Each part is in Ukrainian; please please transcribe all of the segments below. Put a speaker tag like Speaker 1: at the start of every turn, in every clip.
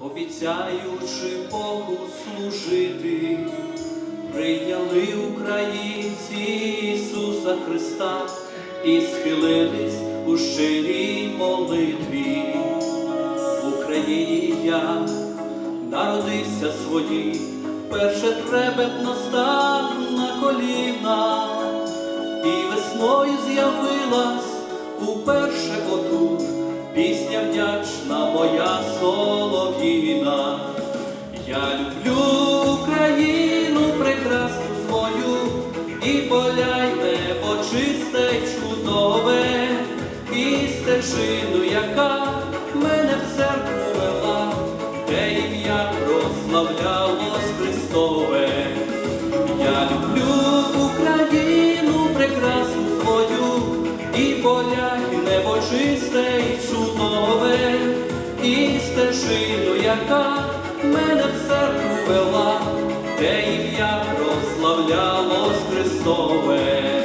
Speaker 1: обіцяючи Богу служити, прийняли українці Ісуса Христа і схилились у щирій молитві. В Україні я народився своїй, перше трепетно став на коліна, і весною з'явилась уперше отут пісня вдячна моя солов'їна. Я люблю Україну прекрасну свою, і поля й небо чисте й чудове, і стежину, яка мене в церкву вела, де ім'я прославлялось вела, де ім'я прославлялось Христове.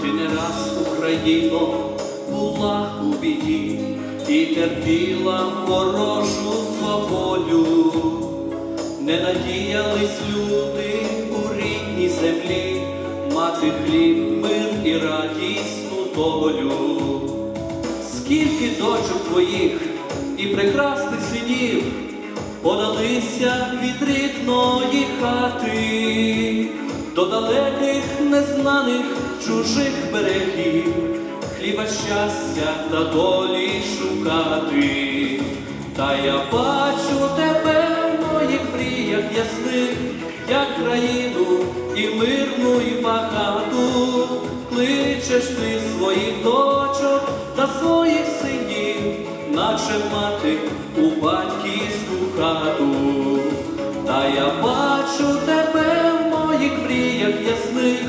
Speaker 1: Ти не раз, Україно, була у біді і терпіла ворожу свободу. Не надіялись люди у рідній землі мати хліб, мир і радісну долю. Скільки дочок твоїх і прекрасних синів подалися від рідної хати до далеких незнаних чужих берегів, хліба щастя та долі шукати. Та я бачу тебе в моїх мріях ясних, як країну і мирну, і багату, кличеш ти своїх дочок та своїх синів, наче мати у батьківську хату. Та я бачу тебе в моїх мріях ясних,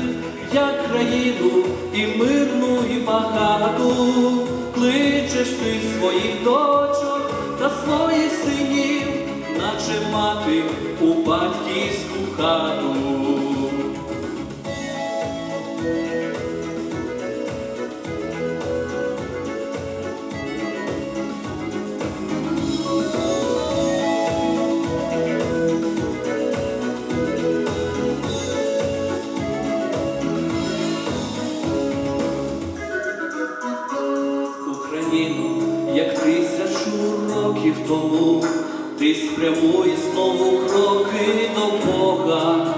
Speaker 1: як країну і мирну, і багату, кличеш ти своїх дочок та своїх синів, наче мати у батьківську хату. Тому, ти спрямуй знову кроки до Бога,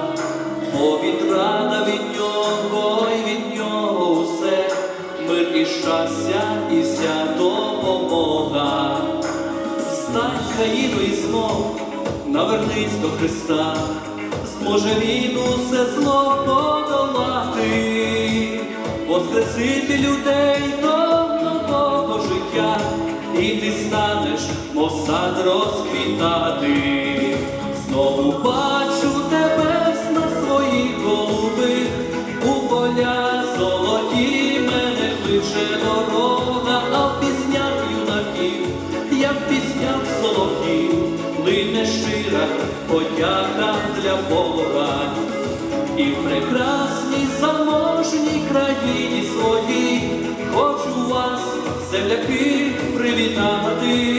Speaker 1: бо відрада від нього і від нього усе, мир і щастя, і вся допомога. Стань країну і знов, навернись до Христа, зможе він усе зло подолати, воскресити людей сад розквітати. Знову бачу тебе на своїх голубих, у поля золоті мене кличе дорога, а в піснях юнаків, як в піснях солов'їв, лине щира подяка для Бога. І в прекрасній заможній країні своїй хочу вас, земляки, привітати.